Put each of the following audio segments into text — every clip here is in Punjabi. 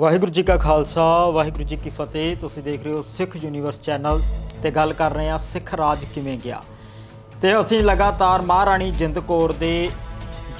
ਵਾਹਿਗੁਰੂ ਜੀ ਕਾ ਖਾਲਸਾ, ਵਾਹਿਗੁਰੂ ਜੀ ਕੀ ਫਤਿਹ। ਤੁਸੀਂ ਦੇਖ ਰਹੇ ਹੋ ਸਿੱਖ ਯੂਨੀਵਰਸ ਚੈਨਲ ਤੇ ਗੱਲ ਕਰ ਰਹੇ ਹਾਂ ਸਿੱਖ ਰਾਜ ਕਿਵੇਂ ਗਿਆ। ਤੇ ਅਸੀਂ ਲਗਾਤਾਰ ਮਹਾਰਾਣੀ ਜਿੰਦ ਕੌਰ ਦੇ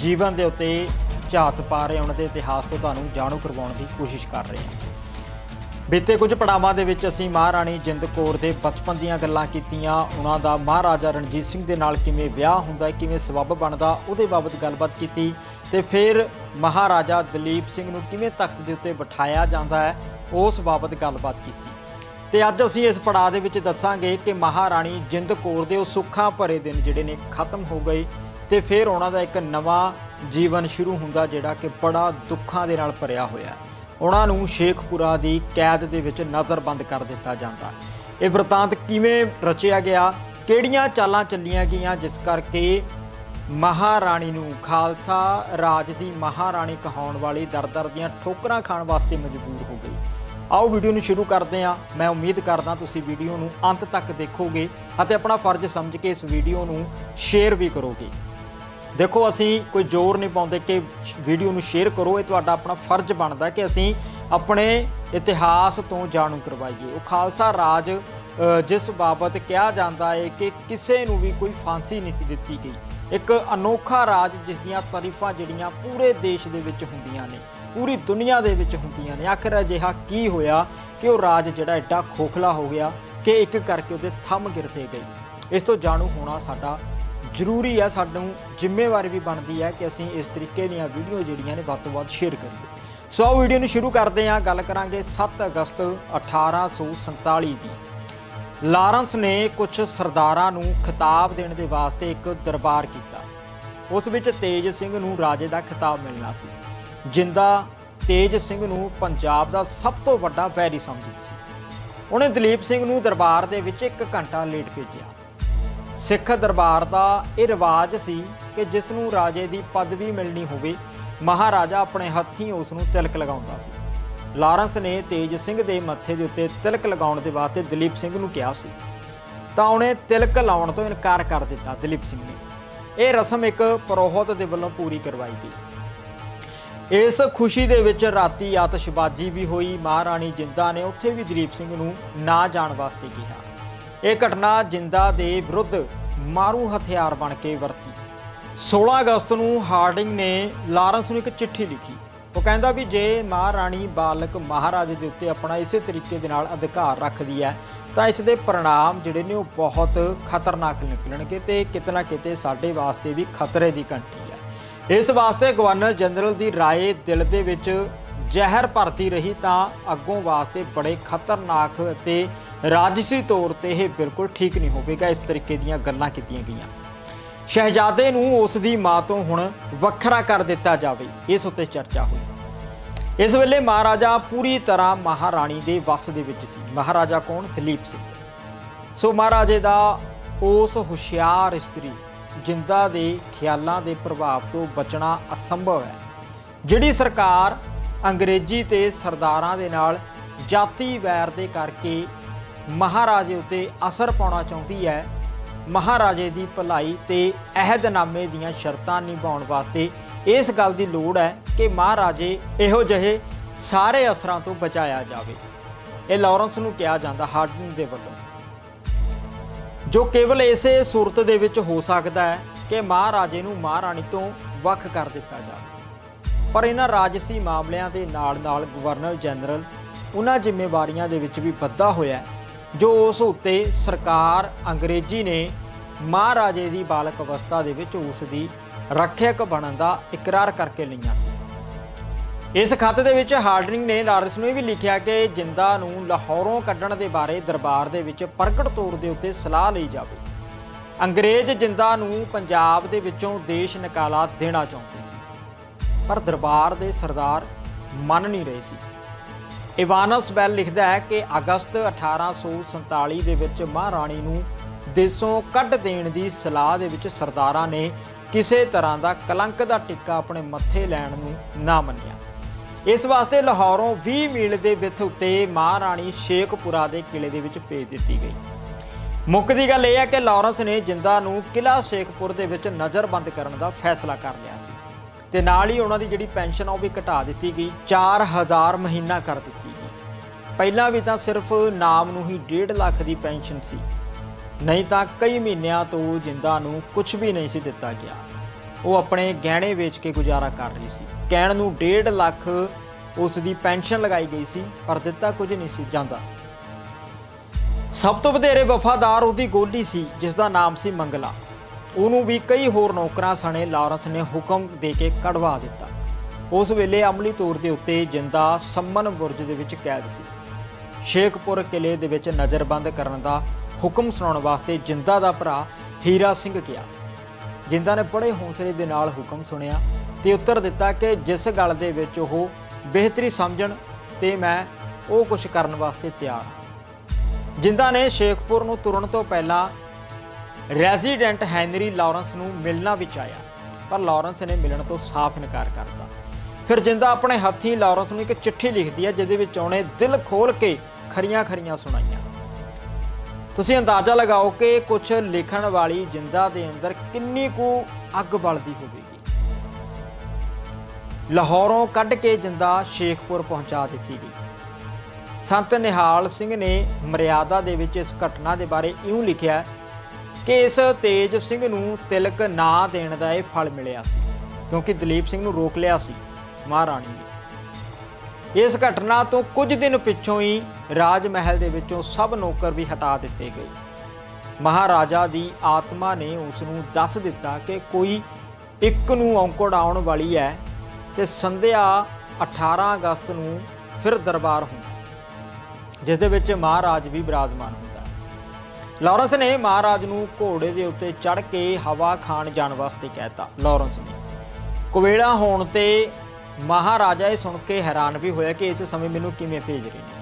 ਜੀਵਨ ਦੇ ਉੱਤੇ ਝਾਤ ਪਾ ਰਹੇ ਉਹਨਾਂ ਦੇ ਇਤਿਹਾਸ ਤੋਂ ਤੁਹਾਨੂੰ ਜਾਣੂ ਕਰਵਾਉਣ ਦੀ ਕੋਸ਼ਿਸ਼ ਕਰ ਰਹੇ ਹਾਂ। ਬੀਤੇ ਕੁਝ ਪੜਾਵਾਂ ਦੇ ਵਿੱਚ ਅਸੀਂ ਮਹਾਰਾਣੀ ਜਿੰਦ ਕੌਰ ਦੇ ਬਚਪਨ ਦੀਆਂ ਗੱਲਾਂ ਕੀਤੀਆਂ, ਉਹਨਾਂ ਦਾ ਮਹਾਰਾਜਾ ਰਣਜੀਤ ਸਿੰਘ ਦੇ ਨਾਲ ਕਿਵੇਂ ਵਿਆਹ ਹੁੰਦਾ, ਕਿਵੇਂ ਸਬੱਬ ਬਣਦਾ, ਉਹਦੇ ਬਾਬਤ ਗੱਲਬਾਤ ਕੀਤੀ। ਤੇ ਫਿਰ ਮਹਾਰਾਜਾ ਦਲੀਪ ਸਿੰਘ ਨੂੰ ਕਿਵੇਂ ਤਖਤ ਦੇ ਉੱਤੇ ਬਿਠਾਇਆ ਜਾਂਦਾ ਹੈ, ਉਸ ਬਾਬਤ ਗੱਲਬਾਤ ਕੀਤੀ। ਤੇ ਅੱਜ ਅਸੀਂ ਇਸ ਪੜਾਅ ਦੇ ਵਿੱਚ ਦੱਸਾਂਗੇ ਕਿ ਮਹਾਰਾਣੀ ਜਿੰਦ ਕੌਰ ਦੇ ਉਹ ਸੁੱਖਾਂ ਭਰੇ ਦਿਨ ਜਿਹੜੇ ਨੇ, ਖਤਮ ਹੋ ਗਏ ਤੇ ਫਿਰ ਉਹਨਾਂ ਦਾ ਇੱਕ ਨਵਾਂ ਜੀਵਨ ਸ਼ੁਰੂ ਹੁੰਦਾ ਜਿਹੜਾ ਕਿ ਬੜਾ ਦੁੱਖਾਂ ਦੇ ਨਾਲ ਭਰਿਆ ਹੋਇਆ ਉਹਨਾਂ ਨੂੰ ਸ਼ੇਖਪੁਰਾ ਦੀ ਕੈਦ ਦੇ ਵਿੱਚ ਨਜ਼ਰਬੰਦ ਕਰ ਦਿੱਤਾ ਜਾਂਦਾ। ਇਹ ਵਰਤਾਂਤ ਕਿਵੇਂ ਰਚਿਆ ਗਿਆ, ਕਿਹੜੀਆਂ ਚਾਲਾਂ ਚੱਲੀਆਂ ਗਈਆਂ, ਜਿਸ ਕਰਕੇ ਮਹਾਰਾਣੀ ਨੂੰ ਖਾਲਸਾ ਰਾਜ ਦੀ ਮਹਾਰਾਣੀ ਕਹਾਉਣ ਵਾਲੀ ਦਰ-ਦਰ ਦੀਆਂ ਠੋਕਰਾਂ ਖਾਣ ਵਾਸਤੇ ਮਜਬੂਰ ਹੋ ਗਈ। ਆਓ ਵੀਡੀਓ ਨੂੰ ਸ਼ੁਰੂ ਕਰਦੇ ਹਾਂ। ਮੈਂ ਉਮੀਦ ਕਰਦਾ ਤੁਸੀਂ ਵੀਡੀਓ ਨੂੰ ਅੰਤ ਤੱਕ ਦੇਖੋਗੇ ਅਤੇ ਆਪਣਾ ਫਰਜ਼ ਸਮਝ ਕੇ ਇਸ ਵੀਡੀਓ ਨੂੰ ਸ਼ੇਅਰ ਵੀ ਕਰੋਗੇ। ਦੇਖੋ, ਅਸੀਂ ਕੋਈ ਜ਼ੋਰ ਨਹੀਂ ਪਾਉਂਦੇ ਕਿ ਵੀਡੀਓ ਨੂੰ ਸ਼ੇਅਰ ਕਰੋ। ਇਹ ਤੁਹਾਡਾ ਆਪਣਾ ਫਰਜ਼ ਬਣਦਾ ਕਿ ਅਸੀਂ ਆਪਣੇ ਇਤਿਹਾਸ ਤੋਂ ਜਾਣੂ ਕਰਵਾਈਏ। ਉਹ ਖਾਲਸਾ ਰਾਜ ਜਿਸ ਬਾਬਤ ਕਿਹਾ ਜਾਂਦਾ ਹੈ ਕਿ ਕਿਸੇ ਨੂੰ ਵੀ ਕੋਈ ਫਾਂਸੀ ਨਹੀਂ ਦਿੱਤੀ ਗਈ। ਇੱਕ ਅਨੋਖਾ ਰਾਜ ਜਿਸ ਦੀਆਂ ਤਾਰੀਫਾਂ ਜਿਹੜੀਆਂ ਪੂਰੇ ਦੇਸ਼ ਦੇ ਵਿੱਚ ਹੁੰਦੀਆਂ ਨੇ, ਪੂਰੀ ਦੁਨੀਆ ਦੇ ਵਿੱਚ ਹੁੰਦੀਆਂ ਨੇ। ਆਖਿਰ ਅਜਿਹਾ ਕੀ ਹੋਇਆ ਕਿ ਉਹ ਰਾਜ ਜਿਹੜਾ ਐਡਾ ਖੋਖਲਾ ਹੋ ਗਿਆ ਕਿ ਇੱਕ ਕਰਕੇ ਉਹਦੇ ਥੰਮ ਗਿਰਦੇ ਗਏ। ਇਸ ਤੋਂ ਜਾਣੂ ਹੋਣਾ ਸਾਡਾ ਜ਼ਰੂਰੀ ਹੈ ਸਾਨੂੰ ਜ਼ਿੰਮੇਵਾਰੀ ਵੀ ਬਣਦੀ ਹੈ ਕਿ ਅਸੀਂ ਇਸ ਤਰੀਕੇ ਦੀਆਂ ਵੀਡੀਓ ਜਿਹੜੀਆਂ ਨੇ ਵੱਧ ਤੋਂ ਵੱਧ ਸ਼ੇਅਰ ਕਰੀਏ। ਸੋ ਆਓ ਵੀਡੀਓ ਨੂੰ ਸ਼ੁਰੂ ਕਰਦੇ ਹਾਂ। ਗੱਲ ਕਰਾਂਗੇ 7 ਅਗਸਤ 1847 ਦੀ। ਲਾਰੈਂਸ ਨੇ ਕੁਝ ਸਰਦਾਰਾਂ ਨੂੰ ਖਿਤਾਬ ਦੇਣ ਦੇ ਵਾਸਤੇ ਇੱਕ ਦਰਬਾਰ ਕੀਤਾ। ਉਸ ਵਿੱਚ ਤੇਜ ਸਿੰਘ ਨੂੰ ਰਾਜੇ ਦਾ ਖਿਤਾਬ ਮਿਲਣਾ ਸੀ। ਜਿੰਦਾ ਤੇਜ ਸਿੰਘ ਨੂੰ ਪੰਜਾਬ ਦਾ ਸਭ ਤੋਂ ਵੱਡਾ ਵੈਰੀ ਸਮਝਦੀ ਸੀ। ਉਹਨੇ ਦਲੀਪ ਸਿੰਘ ਨੂੰ ਦਰਬਾਰ ਦੇ ਵਿੱਚ 1 ਘੰਟਾ ਲੇਟ ਭੇਜਿਆ। ਸਿੱਖ ਦਰਬਾਰ ਦਾ ਇਹ ਰਿਵਾਜ ਸੀ ਕਿ ਜਿਸ ਨੂੰ ਰਾਜੇ ਦੀ ਪਦਵੀ ਮਿਲਣੀ ਹੋਵੇ, ਮਹਾਰਾਜਾ ਆਪਣੇ ਹੱਥੀਂ ਉਸ ਨੂੰ ਤਿਲਕ ਲਗਾਉਂਦਾ ਸੀ। ਲਾਰੈਂਸ ਨੇ ਤੇਜ ਸਿੰਘ ਦੇ ਮੱਥੇ ਦੇ ਉੱਤੇ ਤਿਲਕ ਲਗਾਉਣ ਦੇ ਵਾਸਤੇ ਦਲੀਪ ਸਿੰਘ ਨੂੰ ਕਿਹਾ ਸੀ। ਤਾਂ ਉਹਨੇ ਤਿਲਕ ਲਾਉਣ ਤੋਂ ਇਨਕਾਰ ਕਰ ਦਿੱਤਾ ਦਲੀਪ ਸਿੰਘ ਨੇ। ਇਹ ਰਸਮ ਇੱਕ ਪ੍ਰੋਹਤ ਦੇ ਵੱਲੋਂ ਪੂਰੀ ਕਰਵਾਈ ਗਈ। ਇਸ ਖੁਸ਼ੀ ਦੇ ਵਿੱਚ ਰਾਤੀ ਆਤਿਸ਼ਬਾਜ਼ੀ ਵੀ ਹੋਈ। ਮਹਾਰਾਣੀ ਜਿੰਦਾ ਨੇ ਉੱਥੇ ਵੀ ਦਲੀਪ ਸਿੰਘ ਨੂੰ ਨਾ ਜਾਣ ਵਾਸਤੇ ਕਿਹਾ। ਇਹ ਘਟਨਾ ਜਿੰਦਾ ਦੇ ਵਿਰੁੱਧ ਮਾਰੂ ਹਥਿਆਰ ਬਣ ਕੇ ਵਰਤੀ। 16 ਅਗਸਤ ਨੂੰ ਹਾਰਡਿੰਗ ਨੇ ਲਾਰੈਂਸ ਨੂੰ ਇੱਕ ਚਿੱਠੀ ਲਿਖੀ। ਉਹ ਕਹਿੰਦਾ ਵੀ ਜੇ ਮਹਾਰਾਣੀ ਬਾਲਕ ਮਹਾਰਾਜ ਦੇ ਉੱਤੇ ਆਪਣਾ ਇਸੇ ਤਰੀਕੇ ਦੇ ਨਾਲ ਅਧਿਕਾਰ ਰੱਖਦੀ ਹੈ, ਤਾਂ ਇਸ ਦੇ परिणाम ਜਿਹੜੇ ਨੇ ਉਹ ਬਹੁਤ ਖਤਰਨਾਕ ਨਿਕਲਣਗੇ ਤੇ ਕਿਤਨਾ ਕਿਤੇ ਸਾਡੇ ਵਾਸਤੇ ਵੀ ਖਤਰੇ ਦੀ ਘੰਟੀ ਹੈ। ਇਸ ਵਾਸਤੇ ਗਵਰਨਰ ਜਨਰਲ ਦੀ ਰਾਏ ਦਿਲ ਦੇ ਵਿੱਚ ਜ਼ਹਿਰ ਭਰਤੀ ਰਹੀ ਤਾਂ ਅੱਗੋਂ ਵਾਸਤੇ ਬੜੇ ਖਤਰਨਾਕ ਅਤੇ ਰਾਜਸੀ ਤੌਰ ਤੇ ਇਹ ਬਿਲਕੁਲ ਠੀਕ ਨਹੀਂ ਹੋਵੇਗਾ, ਇਸ ਤਰੀਕੇ ਦੀਆਂ ਗੱਲਾਂ ਕੀਤੀਆਂ ਗਈਆਂ। ਸ਼ਹਿਜ਼ਾਦੇ ਨੂੰ ਉਸ ਦੀ ਮਾਂ ਤੋਂ ਹੁਣ ਵੱਖਰਾ ਕਰ ਦਿੱਤਾ ਜਾਵੇ, ਇਸ ਉੱਤੇ ਚਰਚਾ ਹੋਈ। ਇਸ ਵੇਲੇ ਮਹਾਰਾਜਾ ਪੂਰੀ ਤਰ੍ਹਾਂ ਮਹਾਰਾਣੀ ਦੇ ਵੱਸ ਦੇ ਵਿੱਚ ਸੀ। ਮਹਾਰਾਜਾ ਕੌਣ? ਦਲੀਪ ਸਿੰਘ। ਸੋ ਮਹਾਰਾਜੇ ਦਾ ਉਸ ਹੁਸ਼ਿਆਰ ਇਸਤਰੀ, ਜਿੰਦਾ ਦੇ ਖਿਆਲਾਂ ਦੇ ਪ੍ਰਭਾਵ ਤੋਂ ਬਚਣਾ ਅਸੰਭਵ ਹੈ, ਜਿਹੜੀ ਸਰਕਾਰ ਅੰਗਰੇਜ਼ੀ ਤੇ ਸਰਦਾਰਾਂ ਦੇ ਨਾਲ ਜਾਤੀ ਵੈਰ ਦੇ ਕਰਕੇ ਮਹਾਰਾਜੇ ਉਤੇ ਅਸਰ ਪਾਉਣਾ ਚਾਹੁੰਦੀ ਹੈ ਮਹਾਰਾਜੇ ਦੀ ਭਲਾਈ ਤੇ ਅਹਿਦਨਾਮੇ ਦੀਆਂ ਸ਼ਰਤਾਂ ਨਿਭਾਉਣ ਵਾਸਤੇ ਇਸ ਗੱਲ ਦੀ ਲੋੜ ਹੈ ਕਿ ਮਹਾਰਾਜੇ ਇਹੋ ਜਿਹੇ ਸਾਰੇ ਅਸਰਾਂ ਤੋਂ ਬਚਾਇਆ ਜਾਵੇ। ਇਹ ਲਾਰੈਂਸ ਨੂੰ ਕਿਹਾ ਜਾਂਦਾ ਹਾਰਡਿੰਗ ਦੇ ਵੱਲੋਂ। ਜੋ ਕੇਵਲ ਇਸੇ ਸੂਰਤ ਦੇ ਵਿੱਚ ਹੋ ਸਕਦਾ ਹੈ ਕਿ ਮਹਾਰਾਜੇ ਨੂੰ ਮਹਾਰਾਣੀ ਤੋਂ ਵੱਖ ਕਰ ਦਿੱਤਾ ਜਾਵੇ। ਪਰ ਇਹਨਾਂ ਰਾਜਸੀ ਮਾਮਲਿਆਂ ਦੇ ਨਾਲ-ਨਾਲ ਗਵਰਨਰ ਜਨਰਲ, ਉਹਨਾਂ ਜ਼ਿੰਮੇਵਾਰੀਆਂ ਦੇ ਵਿੱਚ ਵੀ ਬੱਧਾ ਹੋਇਆ ਜੋ ਉਸ ਉੱਤੇ ਸਰਕਾਰ ਅੰਗਰੇਜ਼ੀ ਨੇ ਮਹਾਰਾਜੇ ਦੀ ਬਾਲਕ ਅਵਸਥਾ ਦੇ ਵਿੱਚ ਉਸ ਦੀ ਰੱਖਿਅਕ ਬਣਨ ਦਾ ਇਕਰਾਰ ਕਰਕੇ ਲਈਆਂ ਸੀ। ਇਸ ਖਤ ਦੇ ਵਿੱਚ ਹਾਰਡਿੰਗ ਨੇ ਲਾਰੈਂਸ ਨੂੰ ਇਹ ਵੀ ਲਿਖਿਆ ਕਿ ਜਿੰਦਾ ਨੂੰ ਲਾਹੌਰੋਂ ਕੱਢਣ ਦੇ ਬਾਰੇ ਦਰਬਾਰ ਦੇ ਵਿੱਚ ਪ੍ਰਗਟ ਤੌਰ ਦੇ ਉੱਤੇ ਸਲਾਹ ਲਈ ਜਾਵੇ। ਅੰਗਰੇਜ਼ ਜਿੰਦਾ ਨੂੰ ਪੰਜਾਬ ਦੇ ਵਿੱਚੋਂ ਦੇਸ਼ ਨਿਕਾਲਾ ਦੇਣਾ ਚਾਹੁੰਦੇ ਸੀ, ਪਰ ਦਰਬਾਰ ਦੇ ਸਰਦਾਰ ਮੰਨ ਨਹੀਂ ਰਹੇ ਸੀ। ਇਵਾਨਸ ਬੈਲ ਲਿਖਦਾ ਹੈ ਕਿ ਅਗਸਤ 1847 ਦੇ ਵਿੱਚ ਮਹਾਰਾਣੀ ਨੂੰ ਦੇਸ਼ੋਂ ਕੱਢ ਦੇਣ ਦੀ ਸਲਾਹ ਦੇ ਵਿੱਚ ਸਰਦਾਰਾਂ ਨੇ ਕਿਸੇ ਤਰ੍ਹਾਂ ਦਾ ਕਲੰਕ ਦਾ ਟਿੱਕਾ ਆਪਣੇ ਮੱਥੇ ਲੈਣ ਨੂੰ ਨਾ ਮੰਨਿਆ। ਇਸ ਵਾਸਤੇ ਲਾਹੌਰੋਂ 20 ਮੀਲ ਦੇ ਵਿੱਥ ਉੱਤੇ ਮਹਾਰਾਣੀ ਸ਼ੇਖਪੁਰਾ ਦੇ ਕਿਲੇ ਦੇ ਵਿੱਚ ਭੇਜ ਦਿੱਤੀ ਗਈ। ਮੁੱਖ ਦੀ ਗੱਲ ਇਹ ਹੈ ਕਿ ਲਾਰੈਂਸ ਨੇ ਜਿੰਦਾ ਨੂੰ ਕਿਲਾ ਸ਼ੇਖਪੁਰ ਦੇ ਵਿੱਚ ਨਜ਼ਰਬੰਦ ਕਰਨ ਦਾ ਫੈਸਲਾ ਕਰ ਲਿਆ ਸੀ। ਤੇ ਨਾਲ ਹੀ ਉਹਨਾਂ ਦੀ ਜਿਹੜੀ ਪੈਨਸ਼ਨ ਆ ਉਹ ਵੀ ਘਟਾ ਦਿੱਤੀ ਗਈ 4000 ਮਹੀਨਾ ਕਰ ਦਿੱਤੀ ਗਈ। ਪਹਿਲਾਂ ਵੀ ਤਾਂ ਸਿਰਫ ਨਾਮ ਨੂੰ ਹੀ 1.5 ਲੱਖ ਦੀ ਪੈਨਸ਼ਨ ਸੀ। ਨਹੀਂ ਤਾਂ ਕਈ ਮਹੀਨਿਆਂ ਤੋਂ ਜਿੰਦਾ ਨੂੰ ਕੁਝ ਵੀ ਨਹੀਂ ਸੀ ਦਿੱਤਾ ਗਿਆ। ਉਹ ਆਪਣੇ ਗਹਿਣੇ ਵੇਚ ਕੇ ਗੁਜ਼ਾਰਾ ਕਰ ਰਹੀ ਸੀ। ਕਹਿਣ ਨੂੰ 1.5 ਲੱਖ ਉਸ ਦੀ ਪੈਨਸ਼ਨ ਲਗਾਈ ਗਈ ਸੀ, ਪਰ ਦਿੱਤਾ ਕੁਝ ਨਹੀਂ ਸੀ ਜਾਂਦਾ। ਸਭ ਤੋਂ ਵਧੇਰੇ ਵਫਾਦਾਰ ਉਹਦੀ ਗੋਲੀ ਸੀ ਜਿਸ ਦਾ ਨਾਮ ਸੀ ਮੰਗਲਾ। ਉਹਨੂੰ ਵੀ ਕਈ ਹੋਰ ਨੌਕਰਾਂ ਸਣੇ ਲਾਰੈਂਸ ਨੇ ਹੁਕਮ ਦੇ ਕੇ ਕਢਵਾ ਦਿੱਤਾ। ਉਸ ਵੇਲੇ ਅਮਲੀ ਤੌਰ ਦੇ ਉੱਤੇ ਜਿੰਦਾ ਸੰਮਨ ਬੁਰਜ ਦੇ ਵਿੱਚ ਕੈਦ ਸੀ। ਸ਼ੇਖਪੁਰ ਕਿਲੇ ਦੇ ਵਿੱਚ ਨਜ਼ਰਬੰਦ ਕਰਨ ਦਾ ਹੁਕਮ ਸੁਣਾਉਣ ਵਾਸਤੇ ਜਿੰਦਾ ਦਾ ਭਰਾ ਹੀਰਾ ਸਿੰਘ ਗਿਆ। ਜਿੰਦਾ ਨੇ ਬੜੇ ਹੌਸਲੇ ਦੇ ਨਾਲ ਹੁਕਮ ਸੁਣਿਆ ਤੇ ਉੱਤਰ ਦਿੱਤਾ ਕਿ ਜਿਸ ਗੱਲ ਦੇ ਵਿੱਚ ਉਹ ਬਿਹਤਰੀ ਸਮਝਣ ਤੇ ਮੈਂ ਉਹ ਕੁਝ ਕਰਨ ਵਾਸਤੇ ਤਿਆਰ ਹਾਂ। ਜਿੰਦਾ ਨੇ ਸ਼ੇਖਪੁਰ ਨੂੰ ਤੁਰਨ ਤੋਂ ਪਹਿਲਾਂ ਰੈਜ਼ੀਡੈਂਟ ਹੈਨਰੀ ਲਾਰੈਂਸ ਨੂੰ ਮਿਲਣਾ ਵਿੱਚ ਆਇਆ, ਪਰ ਲਾਰੈਂਸ ਨੇ ਮਿਲਣ ਤੋਂ ਸਾਫ਼ ਇਨਕਾਰ ਕਰਤਾ ਫਿਰ ਜਿੰਦਾ ਆਪਣੇ ਹੱਥੀਂ ਲਾਰੈਂਸ ਨੂੰ ਇੱਕ ਚਿੱਠੀ ਲਿਖਦੀ ਹੈ, ਜਿਹਦੇ ਵਿੱਚ ਉਹਨੇ ਦਿਲ ਖੋਲ ਕੇ ਖਰੀਆਂ ਖਰੀਆਂ ਸੁਣਾਈਆਂ। ਤੁਸੀਂ ਅੰਦਾਜ਼ਾ ਲਗਾਓ ਕਿ ਕੁਝ ਲਿਖਣ ਵਾਲੀ ਜਿੰਦਾ ਦੇ ਅੰਦਰ ਕਿੰਨੀ ਕੁ ਅੱਗ ਬਲਦੀ ਹੋਵੇਗੀ। ਲਾਹੌਰੋਂ ਕੱਢ ਕੇ ਜਿੰਦਾ ਸ਼ੇਖਪੁਰ ਪਹੁੰਚਾ ਦਿੱਤੀ ਗਈ। ਸੰਤ ਨਿਹਾਲ ਸਿੰਘ ਨੇ ਮਰਿਆਦਾ ਦੇ ਵਿੱਚ ਇਸ ਘਟਨਾ ਦੇ ਬਾਰੇ ਇਉਂ ਲਿਖਿਆ ਕਿ ਇਸ ਤੇਜ ਸਿੰਘ ਨੂੰ ਤਿਲਕ ਨਾ ਦੇਣ ਦਾ ਇਹ ਫਲ ਮਿਲਿਆ ਸੀ, ਕਿਉਂਕਿ ਦਲੀਪ ਸਿੰਘ ਨੂੰ ਰੋਕ ਲਿਆ ਸੀ ਮਹਾਰਾਣੀ ਨੇ। ਇਸ ਘਟਨਾ ਤੋਂ ਕੁਝ ਦਿਨ ਪਿੱਛੋਂ ਹੀ ਰਾਜ ਮਹਿਲ ਦੇ ਵਿੱਚੋਂ ਸਭ ਨੌਕਰ ਵੀ ਹਟਾ ਦਿੱਤੇ ਗਏ। ਮਹਾਰਾਜਾ ਦੀ ਆਤਮਾ ਨੇ ਉਸ ਨੂੰ ਦੱਸ ਦਿੱਤਾ ਕਿ ਕੋਈ ਇੱਕ ਨੂੰ ਔਂਕੜ ਆਉਣ ਵਾਲੀ ਹੈ ਤੇ ਸੰਧਿਆ 18 ਅਗਸਤ ਨੂੰ ਫਿਰ ਦਰਬਾਰ ਹੁੰਦਾ, ਜਿਸ ਦੇ ਵਿੱਚ ਮਹਾਰਾਜ ਵੀ ਬਿਰਾਜਮਾਨ ਹੁੰਦਾ। ਲਾਰੈਂਸ ਨੇ ਮਹਾਰਾਜ ਨੂੰ ਘੋੜੇ ਦੇ ਉੱਤੇ ਚੜ੍ਹ ਕੇ ਹਵਾ ਖਾਣ ਜਾਣ ਵਾਸਤੇ ਕਹਿਤਾ। ਲਾਰੈਂਸ ਨੇ ਕੁਵੇਲਾ ਹੋਣ ਤੇ ਮਹਾਰਾਜਾ ਇਹ ਸੁਣ ਕੇ ਹੈਰਾਨ ਵੀ ਹੋਇਆ ਕਿ ਇਸ ਸਮੇਂ ਮੈਨੂੰ ਕਿਵੇਂ ਭੇਜ ਰਹੇ ਨੇ।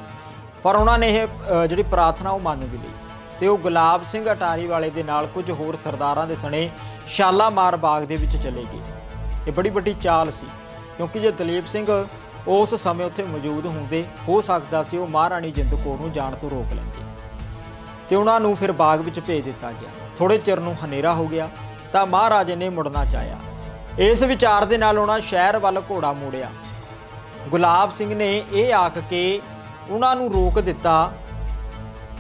ਪਰ ਉਹਨਾਂ ਨੇ ਇਹ ਜਿਹੜੀ ਪ੍ਰਾਰਥਨਾ ਉਹ ਮੰਨ ਵੀ ਲਈ। ਤੇ ਉਹ ਗੁਲਾਬ ਸਿੰਘ ਅਟਾਰੀ ਵਾਲੇ ਦੇ ਨਾਲ ਕੁਝ ਹੋਰ ਸਰਦਾਰਾਂ ਦੇ ਸਣੇ ਸ਼ਾਲਾਮਾਰ ਬਾਗ ਦੇ ਵਿੱਚ ਚਲੇ ਗਏ। ਇਹ ਬੜੀ ਵੱਡੀ ਚਾਲ ਸੀ, ਕਿਉਂਕਿ ਜੇ ਦਲੀਪ ਸਿੰਘ ਉਸ ਸਮੇਂ ਉੱਥੇ ਮੌਜੂਦ ਹੁੰਦੇ, ਹੋ ਸਕਦਾ ਸੀ ਉਹ ਮਹਾਰਾਣੀ ਜਿੰਦ ਕੌਰ ਨੂੰ ਜਾਣ ਤੋਂ ਰੋਕ ਲੈਂਦੇ। ਤੇ ਉਹਨਾਂ ਨੂੰ ਫਿਰ ਬਾਗ ਵਿੱਚ ਭੇਜ ਦਿੱਤਾ ਗਿਆ। ਥੋੜੇ ਚਿਰ ਨੂੰ ਹਨੇਰਾ ਹੋ ਗਿਆ ਤਾਂ ਮਹਾਰਾਜੇ ਨੇ ਮੁੜਨਾ ਚਾਹਿਆ। ਇਸ ਵਿਚਾਰ ਦੇ ਨਾਲ ਉਹਨਾਂ ਸ਼ਹਿਰ ਵੱਲ ਘੋੜਾ ਮੋੜਿਆ। ਗੁਲਾਬ ਸਿੰਘ ਨੇ ਇਹ ਆਖ ਕੇ ਉਹਨਾਂ ਨੂੰ ਰੋਕ ਦਿੱਤਾ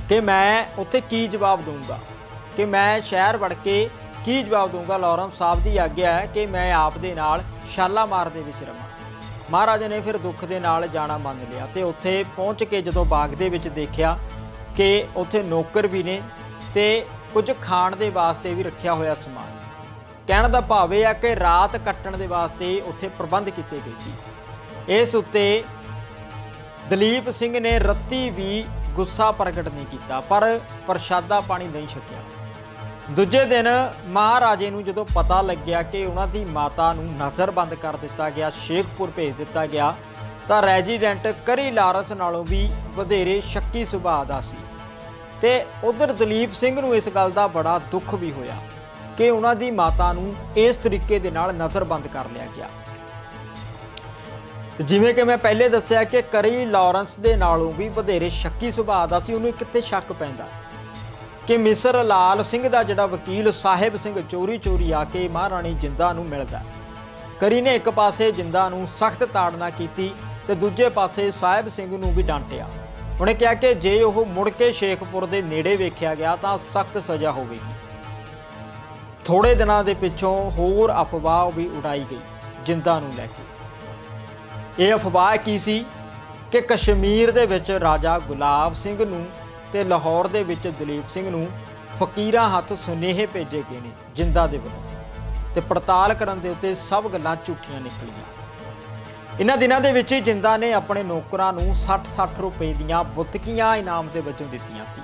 ਕਿ ਮੈਂ ਉੱਥੇ ਕੀ ਜਵਾਬ ਦਊਂਗਾ? ਕਿ ਮੈਂ ਸ਼ਹਿਰ ਵੜ ਕੇ ਕੀ ਜਵਾਬ ਦਊਂਗਾ? ਲਾਰੈਂਸ ਸਾਹਿਬ ਦੀ ਆਗਿਆ ਹੈ ਕਿ ਮੈਂ ਆਪ ਦੇ ਨਾਲ ਸ਼ਾਲਾਮਾਰ ਦੇ ਵਿੱਚ ਰਵਾਂ। ਮਹਾਰਾਜਾ ਨੇ ਫਿਰ ਦੁੱਖ ਦੇ ਨਾਲ ਜਾਣਾ ਮੰਨ ਲਿਆ ਤੇ ਉੱਥੇ ਪਹੁੰਚ ਕੇ ਜਦੋਂ ਬਾਗ ਦੇ ਵਿੱਚ ਦੇਖਿਆ ਕਿ ਉੱਥੇ ਨੌਕਰ ਵੀ ਨੇ ਤੇ ਕੁਝ ਖਾਣ ਦੇ ਵਾਸਤੇ ਵੀ ਰੱਖਿਆ ਹੋਇਆ ਸਮਾਨ। ਕਹਿਣ ਦਾ ਭਾਵ ਇਹ ਆ ਕਿ ਰਾਤ ਕੱਟਣ ਦੇ ਵਾਸਤੇ ਉੱਥੇ ਪ੍ਰਬੰਧ ਕੀਤੇ ਗਏ ਸੀ। ਇਸ ਉੱਤੇ ਦਲੀਪ ਸਿੰਘ ਨੇ ਰੱਤੀ ਵੀ ਗੁੱਸਾ ਪ੍ਰਗਟ ਨਹੀਂ ਕੀਤਾ, ਪਰ ਪ੍ਰਸ਼ਾਦਾ ਪਾਣੀ ਨਹੀਂ ਛਕਿਆ। ਦੂਜੇ ਦਿਨ ਮਹਾਰਾਜੇ ਨੂੰ ਜਦੋਂ ਪਤਾ ਲੱਗਿਆ ਕਿ ਉਹਨਾਂ ਦੀ ਮਾਤਾ ਨੂੰ ਨਜ਼ਰਬੰਦ ਕਰ ਦਿੱਤਾ ਗਿਆ, ਸ਼ੇਖਪੁਰ ਭੇਜ ਦਿੱਤਾ ਗਿਆ ਤਾਂ ਰੈਜ਼ੀਡੈਂਟ ਕਰੀ ਲਾਰਸ ਨਾਲੋਂ ਵੀ ਵਧੇਰੇ ਸ਼ੱਕੀ ਸੁਭਾਅ ਦਾ ਸੀ। ਤੇ ਉਧਰ ਦਲੀਪ ਸਿੰਘ ਨੂੰ ਇਸ ਗੱਲ ਦਾ ਬੜਾ ਦੁੱਖ ਵੀ ਹੋਇਆ ਕਿ ਉਹਨਾਂ ਦੀ ਮਾਤਾ ਨੂੰ ਇਸ ਤਰੀਕੇ ਦੇ ਨਾਲ ਨਜ਼ਰਬੰਦ ਕਰ ਲਿਆ ਗਿਆ। ਜਿਵੇਂ ਕਿ ਮੈਂ ਪਹਿਲੇ ਦੱਸਿਆ ਕਿ ਕਰੀ ਲਾਰੈਂਸ ਦੇ ਨਾਲੋਂ ਵੀ ਵਧੇਰੇ ਸ਼ੱਕੀ ਸੁਭਾਅ ਦਾ ਸੀ, ਉਹਨੂੰ ਕਿੱਥੇ ਸ਼ੱਕ ਪੈਂਦਾ? ਕਿ ਮਿਸਰ ਲਾਲ ਸਿੰਘ ਦਾ ਜਿਹੜਾ ਵਕੀਲ ਸਾਹਿਬ ਸਿੰਘ ਚੋਰੀ ਚੋਰੀ ਆ ਕੇ ਮਹਾਰਾਣੀ ਜਿੰਦਾ ਨੂੰ ਮਿਲਦਾ। ਕਰੀ ਨੇ ਇੱਕ ਪਾਸੇ ਜਿੰਦਾ ਨੂੰ ਸਖਤ ਤਾੜਨਾ ਕੀਤੀ ਤੇ ਦੂਜੇ ਪਾਸੇ ਸਾਹਿਬ ਸਿੰਘ ਨੂੰ ਵੀ ਡਾਂਟਿਆ। ਉਹਨੇ ਕਿਹਾ ਕਿ ਜੇ ਉਹ ਮੁੜ ਕੇ ਸ਼ੇਖਪੁਰ ਦੇ ਨੇੜੇ ਵੇਖਿਆ ਗਿਆ ਤਾਂ ਸਖਤ ਸਜ਼ਾ ਹੋਵੇਗੀ। ਥੋੜੇ ਦਿਨਾਂ ਦੇ ਪਿੱਛੋਂ ਹੋਰ ਅਫਵਾਹ ਵੀ ਉਡਾਈ ਗਈ, ਜਿੰਦਾ ਨੂੰ ਲੈ ਕੇ। ਇਹ ਅਫਵਾਹ ਕੀ ਸੀ? ਕਿ ਕਸ਼ਮੀਰ ਦੇ ਵਿੱਚ ਰਾਜਾ ਗੁਲਾਬ ਸਿੰਘ ਨੂੰ ਤੇ ਲਾਹੌਰ ਦੇ ਵਿੱਚ ਦਲੀਪ ਸਿੰਘ ਨੂੰ ਫਕੀਰਾਂ ਹੱਥ ਸੁਨੇਹੇ ਭੇਜੇ ਗਏ ਨੇ, ਜਿੰਦਾ ਦੇ ਵੱਲੋਂ। ਤੇ ਪੜਤਾਲ ਕਰਨ ਦੇ ਉੱਤੇ ਸਭ ਗੱਲਾਂ ਝੂਠੀਆਂ ਨਿਕਲੀਆਂ। ਇਹਨਾਂ ਦਿਨਾਂ ਦੇ ਵਿੱਚ ਹੀ ਜਿੰਦਾ ਨੇ ਆਪਣੇ ਨੌਕਰਾਂ ਨੂੰ 60-60 ਰੁਪਏ ਦੀਆਂ ਬੁੱਤਕੀਆਂ ਇਨਾਮ ਦੇ ਵਜੋਂ ਦਿੱਤੀਆਂ ਸੀ।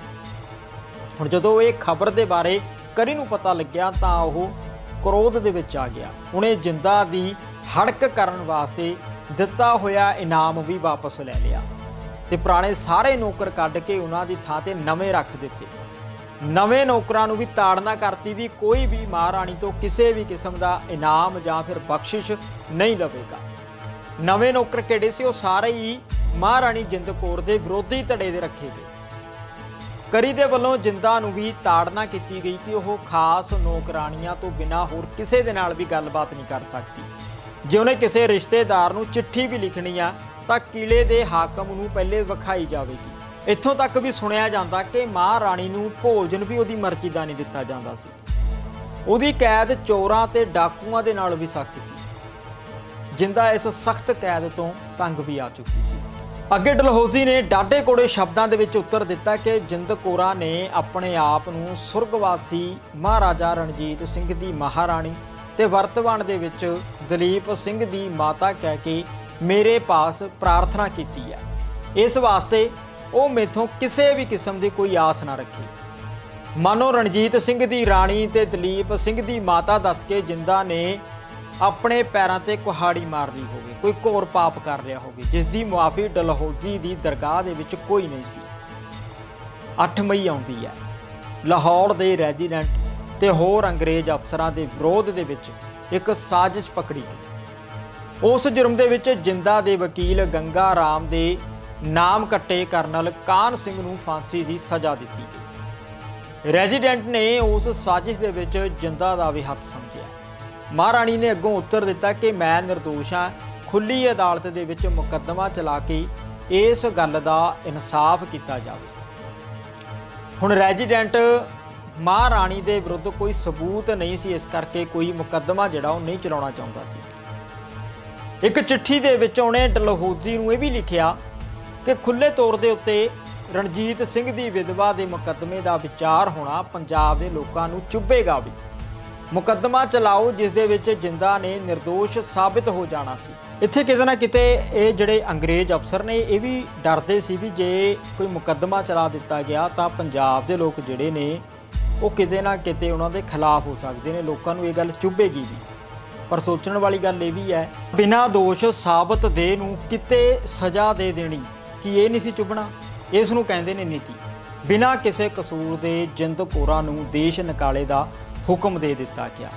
ਹੁਣ ਜਦੋਂ ਇਹ ਖਬਰ ਦੇ ਬਾਰੇ ਕਰੀ ਨੂੰ ਪਤਾ ਲੱਗਿਆ ਤਾਂ ਉਹ ਕ੍ਰੋਧ ਦੇ ਵਿੱਚ ਆ ਗਿਆ। ਉਹਨੇ ਜਿੰਦਾ ਦੀ ਹੜਕ ਕਰਨ ਵਾਸਤੇ ਦਿੱਤਾ ਹੋਇਆ ਇਨਾਮ ਵੀ ਵਾਪਸ ਲੈ ਲਿਆ ਤੇ ਪੁਰਾਣੇ ਸਾਰੇ ਨੌਕਰ ਕੱਢ ਕੇ ਉਹਨਾਂ ਦੀ ਥਾਂ ਤੇ ਨਵੇਂ ਰੱਖ ਦਿੱਤੇ। ਨਵੇਂ ਨੌਕਰਾਂ ਨੂੰ ਵੀ ਤਾੜਨਾ ਕਰਤੀ ਵੀ ਕੋਈ ਵੀ ਮਹਾਰਾਣੀ ਤੋਂ ਕਿਸੇ ਵੀ ਕਿਸਮ ਦਾ ਇਨਾਮ ਜਾਂ ਫਿਰ ਬਖਸ਼ਿਸ਼ ਨਹੀਂ ਲਵੇਗਾ। ਨਵੇਂ ਨੌਕਰ ਕਿਹੜੇ ਸੀ? ਉਹ ਸਾਰੇ ਹੀ ਮਹਾਰਾਣੀ ਜਿੰਦ ਕੌਰ ਦੇ ਵਿਰੋਧੀ ਧੜੇ ਦੇ ਰੱਖੇ ਗਏ। ਕਰੀ ਦੇ ਵੱਲੋਂ ਜਿੰਦਾ ਨੂੰ ਵੀ ਤਾੜਨਾ ਕੀਤੀ ਗਈ ਕਿ ਉਹ ਖਾਸ ਨੌਕਰਾਣੀਆਂ ਤੋਂ ਬਿਨਾ ਹੋਰ ਕਿਸੇ ਦੇ ਨਾਲ ਵੀ ਗੱਲਬਾਤ ਨਹੀਂ ਕਰ ਸਕਦੀ। ਜੇ ਉਹਨੇ ਕਿਸੇ ਰਿਸ਼ਤੇਦਾਰ ਨੂੰ ਚਿੱਠੀ ਵੀ ਲਿਖਣੀ ਆ, ਤਾਂ ਕਿਲੇ ਦੇ ਹਾਕਮ ਨੂੰ ਪਹਿਲੇ ਵਿਖਾਈ ਜਾਵੇਗੀ। ਇੱਥੋਂ ਤੱਕ ਵੀ ਸੁਣਿਆ ਜਾਂਦਾ ਕਿ ਮਹਾਰਾਣੀ ਨੂੰ ਭੋਜਨ ਵੀ ਉਹਦੀ ਮਰਜ਼ੀ ਦਾ ਨਹੀਂ ਦਿੱਤਾ ਜਾਂਦਾ ਸੀ। ਉਹਦੀ ਕੈਦ ਚੋਰਾਂ ਤੇ ਡਾਕੂਆਂ ਦੇ ਨਾਲ ਵੀ ਸਖਤ ਸੀ। ਜਿੰਦਾ ਇਸ ਸਖਤ ਕੈਦ ਤੋਂ ਤੰਗ ਵੀ ਆ ਚੁੱਕੀ ਸੀ। ਅੱਗੇ ਡਲਹੌਜ਼ੀ ਨੇ ਡਾਢੇ ਕੋੜੇ ਸ਼ਬਦਾਂ ਦੇ ਵਿੱਚ ਉੱਤਰ ਦਿੱਤਾ ਕਿ ਜਿੰਦ ਕੋਰਾ ਨੇ ਆਪਣੇ ਆਪ ਨੂੰ ਸੁਰਗਵਾਸੀ ਮਹਾਰਾਜਾ ਰਣਜੀਤ ਸਿੰਘ ਦੀ ਮਹਾਰਾਣੀ ਤੇ ਵਰਤਮਾਨ ਦੇ ਵਿੱਚ ਦਲੀਪ ਸਿੰਘ ਦੀ ਮਾਤਾ ਕਹਿ ਕੇ ਮੇਰੇ ਪਾਸ ਪ੍ਰਾਰਥਨਾ ਕੀਤੀ ਹੈ। ਇਸ ਵਾਸਤੇ ਉਹ ਮੇਥੋਂ ਕਿਸੇ ਵੀ ਕਿਸਮ ਦੀ ਕੋਈ ਆਸ ਨਾ ਰੱਖੀ। ਮਾਨੋ ਰਣਜੀਤ ਸਿੰਘ ਦੀ ਰਾਣੀ ਤੇ ਦਲੀਪ ਸਿੰਘ ਦੀ ਮਾਤਾ ਦੱਸ ਕੇ ਜਿੰਦਾ ਨੇ ਆਪਣੇ ਪੈਰਾਂ ਤੇ ਕੁਹਾੜੀ ਮਾਰ ਲਈ ਹੋਵੇ, ਕੋਈ ਘੋਰ ਪਾਪ ਕਰ ਰਿਹਾ ਹੋਵੇ ਜਿਸ ਦੀ ਮੁਆਫੀ ਡਲਹੌਜ਼ੀ ਦੀ ਦਰਗਾਹ ਦੇ ਵਿੱਚ ਕੋਈ ਨਹੀਂ ਸੀ। 8 ਮਈ ਆਉਂਦੀ ਹੈ। ਲਾਹੌਰ ਦੇ ਰੈਜ਼ੀਡੈਂਟ ਤੇ ਹੋਰ ਅੰਗਰੇਜ਼ ਅਫਸਰਾਂ ਦੇ ਵਿਰੋਧ ਦੇ ਵਿੱਚ ਇੱਕ ਸਾਜ਼ਿਸ਼ ਪਕੜੀ ਗਈ। ਉਸ ਜੁਰਮ ਦੇ ਵਿੱਚ ਜਿੰਦਾ ਦੇ ਵਕੀਲ ਗੰਗਾ ਰਾਮ ਦੇ ਨਾਮ ਕੱਟੇ ਕਰਨਲ ਕਾਨ ਸਿੰਘ ਨੂੰ ਫਾਂਸੀ ਦੀ ਸਜ਼ਾ ਦਿੱਤੀ ਗਈ। ਰੈਜ਼ੀਡੈਂਟ ਨੇ ਉਸ ਸਾਜ਼ਿਸ਼ ਦੇ ਵਿੱਚ ਜਿੰਦਾ ਦਾ ਵੀ ਹੱਥ ਸਮਝਿਆ। ਮਹਾਰਾਣੀ ਨੇ ਅੱਗੋਂ ਉੱਤਰ ਦਿੱਤਾ ਕਿ ਮੈਂ નિર્ਦੋਸ਼ ਹਾਂ। ਖੁੱਲੀ ਅਦਾਲਤ ਦੇ ਵਿੱਚ ਮੁਕੱਦਮਾ ਚਲਾ ਕੇ ਇਸ ਗੱਲ ਦਾ ਇਨਸਾਫ ਕੀਤਾ ਜਾਵੇ। ਹੁਣ ਰੈਜ਼ੀਡੈਂਟ ਮਹਾਰਾਣੀ ਦੇ ਵਿਰੁੱਧ ਕੋਈ ਸਬੂਤ ਨਹੀਂ ਸੀ, ਇਸ ਕਰਕੇ ਕੋਈ ਮੁਕੱਦਮਾ ਜਿਹੜਾ ਉਹ ਨਹੀਂ ਚਲਾਉਣਾ ਚਾਹੁੰਦਾ ਸੀ। ਇੱਕ ਚਿੱਠੀ ਦੇ ਵਿੱਚ ਉਹਨੇ ਡਲਹੌਜ਼ੀ ਨੂੰ ਇਹ ਵੀ ਲਿਖਿਆ ਕਿ ਖੁੱਲੇ ਤੌਰ ਦੇ ਉੱਤੇ ਰਣਜੀਤ ਸਿੰਘ ਦੀ ਵਿਧਵਾ ਦੇ ਮੁਕੱਦਮੇ ਦਾ ਵਿਚਾਰ ਹੋਣਾ ਪੰਜਾਬ ਦੇ ਲੋਕਾਂ ਨੂੰ ਚੁੱਭੇਗਾ ਵੀ। ਮੁਕੱਦਮਾ ਚਲਾਓ ਜਿਸ ਦੇ ਵਿੱਚ ਜਿੰਦਾ ਨੇ નિર્ਦੋਸ਼ ਸਾਬਿਤ ਹੋ ਜਾਣਾ ਸੀ। ਇੱਥੇ ਕਿਤੇ ਨਾ ਕਿਤੇ ਇਹ ਜਿਹੜੇ ਅੰਗਰੇਜ਼ ਅਫਸਰ ਨੇ, ਇਹ ਵੀ ਡਰਦੇ ਸੀ ਵੀ ਜੇ ਕੋਈ ਮੁਕੱਦਮਾ ਚਲਾ ਦਿੱਤਾ ਗਿਆ ਤਾਂ ਪੰਜਾਬ ਦੇ ਲੋਕ ਜਿਹੜੇ ਨੇ, ਉਹ ਕਿਤੇ ਨਾ ਕਿਤੇ ਉਹਨਾਂ ਦੇ ਖਿਲਾਫ ਹੋ ਸਕਦੇ ਨੇ। ਲੋਕਾਂ ਨੂੰ ਇਹ ਗੱਲ ਚੁੱਭੇਗੀ ਵੀ। ਪਰ ਸੋਚਣ ਵਾਲੀ ਗੱਲ ਇਹ ਵੀ ਹੈ, ਬਿਨਾਂ ਦੋਸ਼ ਸਾਬਤ ਦੇ ਨੂੰ ਕਿਤੇ ਸਜ਼ਾ ਦੇ ਦੇਣੀ ਕਿ ਇਹ ਨਹੀਂ ਸੀ ਚੁੱਭਣਾ? ਇਸ ਨੂੰ ਕਹਿੰਦੇ ਨੇ ਨੀਤੀ ਬਿਨਾਂ ਕਿਸੇ ਕਸੂਰ ਦੇ ਜਿੰਦ ਕੋਰਾ ਨੂੰ ਦੇਸ਼ ਨਿਕਾਲੇ ਦਾ ਹੁਕਮ ਦੇ ਦਿੱਤਾ ਗਿਆ।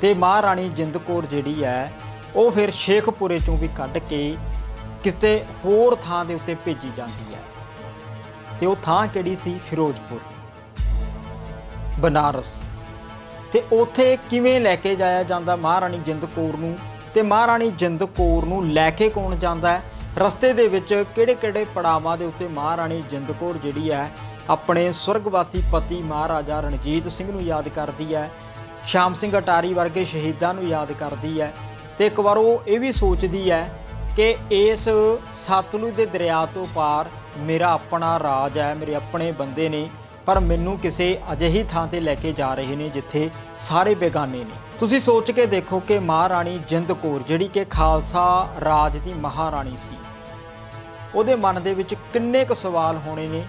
ਤੇ ਮਹਾਰਾਣੀ ਜਿੰਦ ਕੌਰ ਜਿਹੜੀ ਹੈ, ਉਹ ਫਿਰ ਸ਼ੇਖਪੁਰੇ ਚੋਂ ਵੀ ਕੱਢ ਕੇ ਕਿਤੇ ਹੋਰ ਥਾਂ ਦੇ ਉੱਤੇ ਭੇਜੀ ਜਾਂਦੀ ਹੈ। ਤੇ ਉਹ ਥਾਂ ਕਿਹੜੀ ਸੀ? ਫਿਰੋਜ਼ਪੁਰ, ਬਨਾਰਸ। ਤੇ ਉਥੇ ਕਿਵੇਂ ਲੈ ਕੇ ਜਾਇਆ ਜਾਂਦਾ ਮਹਾਰਾਣੀ ਜਿੰਦ ਕੌਰ ਨੂੰ? ਤੇ ਮਹਾਰਾਣੀ ਜਿੰਦ ਕੌਰ ਨੂੰ ਲੈ ਕੇ ਕੌਣ ਜਾਂਦਾ ਹੈ? ਰਸਤੇ ਦੇ ਵਿੱਚ ਕਿਹੜੇ-ਕਿਹੜੇ ਪੜਾਵਾਂ ਦੇ ਉੱਤੇ ਮਹਾਰਾਣੀ ਜਿੰਦ ਕੌਰ ਜਿਹੜੀ ਹੈ ਆਪਣੇ ਸਵਰਗਵਾਸੀ ਪਤੀ ਮਹਾਰਾਜਾ ਰਣਜੀਤ ਸਿੰਘ ਨੂੰ ਯਾਦ ਕਰਦੀ ਹੈ, ਸ਼ਾਮ ਸਿੰਘ ਅਟਾਰੀ ਵਰਗੇ ਸ਼ਹੀਦਾਂ ਨੂੰ ਯਾਦ ਕਰਦੀ ਹੈ ਤੇ ਇੱਕ ਵਾਰ ਉਹ ਇਹ ਵੀ ਸੋਚਦੀ ਹੈ ਕਿ ਇਸ ਸਤਲੁਜ ਦੇ ਦਰਿਆ ਤੋਂ ਪਾਰ ਮੇਰਾ ਆਪਣਾ ਰਾਜ ਹੈ, ਮੇਰੇ ਆਪਣੇ ਬੰਦੇ ਨੇ, ਪਰ ਮੈਨੂੰ ਕਿਸੇ ਅਜਿਹੀ ਥਾਂ ਤੇ ਲੈ ਕੇ ਜਾ ਰਹੇ ਨੇ ਜਿੱਥੇ ਸਾਰੇ ਬੇਗਾਨੇ ਨੇ। ਤੁਸੀਂ ਸੋਚ ਕੇ ਦੇਖੋ ਕਿ ਮਹਾਰਾਣੀ ਜਿੰਦ ਕੌਰ, ਜਿਹੜੀ ਕਿ ਖਾਲਸਾ ਰਾਜ ਦੀ ਮਹਾਰਾਣੀ ਸੀ, ਉਹਦੇ ਮਨ ਦੇ ਵਿੱਚ ਕਿੰਨੇ ਕੁ ਸਵਾਲ ਹੋਣੇ ਨੇ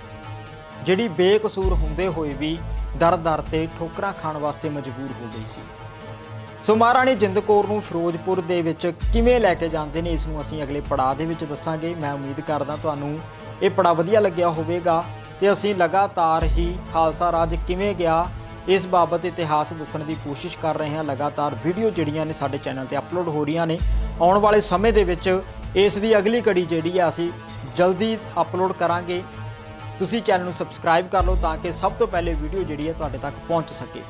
ਜਿਹੜੀ ਬੇਕਸੂਰ ਹੁੰਦੇ ਹੋਏ ਵੀ ਦਰ-ਦਰ ਤੇ ਠੋਕਰਾਂ ਖਾਣ ਵਾਸਤੇ ਮਜਬੂਰ ਹੋ ਗਈ ਸੀ। ਸੋ ਮਹਾਰਾਣੀ ਜਿੰਦ ਕੌਰ ਨੂੰ ਫਿਰੋਜ਼ਪੁਰ ਦੇ ਵਿੱਚ ਕਿਵੇਂ ਲੈ ਕੇ ਜਾਂਦੇ ਨੇ, ਇਸ ਨੂੰ ਅਸੀਂ ਅਗਲੇ ਪੜਾਅ ਦੇ ਵਿੱਚ ਦੱਸਾਂਗੇ। ਮੈਂ ਉਮੀਦ ਕਰਦਾ ਤੁਹਾਨੂੰ ਇਹ ਪੜਾਅ ਵਧੀਆ ਲੱਗਿਆ ਹੋਵੇਗਾ ਤੇ ਅਸੀਂ ਲਗਾਤਾਰ ਹੀ ਖਾਲਸਾ ਰਾਜ ਕਿਵੇਂ ਗਿਆ, ਇਸ ਬਾਬਤ ਇਤਿਹਾਸ ਦੱਸਣ ਦੀ ਕੋਸ਼ਿਸ਼ ਕਰ ਰਹੇ ਹਾਂ। ਲਗਾਤਾਰ ਵੀਡੀਓ ਜਿਹੜੀਆਂ ਨੇ ਸਾਡੇ ਚੈਨਲ ਤੇ ਅਪਲੋਡ ਹੋ ਰਹੀਆਂ ਨੇ। ਆਉਣ ਵਾਲੇ ਸਮੇਂ ਦੇ ਵਿੱਚ ਇਸ ਦੀ ਅਗਲੀ ਕੜੀ ਜਿਹੜੀ ਆ, ਅਸੀਂ ਜਲਦੀ ਅਪਲੋਡ ਕਰਾਂਗੇ। ਤੁਸੀਂ ਚੈਨਲ ਨੂੰ ਸਬਸਕ੍ਰਾਈਬ ਕਰ ਲਓ ਤਾਂ ਕਿ ਸਭ ਤੋਂ ਪਹਿਲੇ ਵੀਡੀਓ ਜਿਹੜੀ ਹੈ ਤੁਹਾਡੇ ਤੱਕ ਪਹੁੰਚ ਸਕੇ।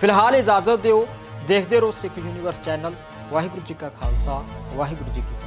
ਫਿਲਹਾਲ ਇਜਾਜ਼ਤ ਦਿਓ। ਦੇਖਦੇ ਰਹੋ ਸਿੱਖ ਯੂਨੀਵਰਸ ਚੈਨਲ। ਵਾਹਿਗੁਰੂ ਜੀ ਕਾ ਖਾਲਸਾ, ਵਾਹਿਗੁਰੂ ਜੀ ਕੀ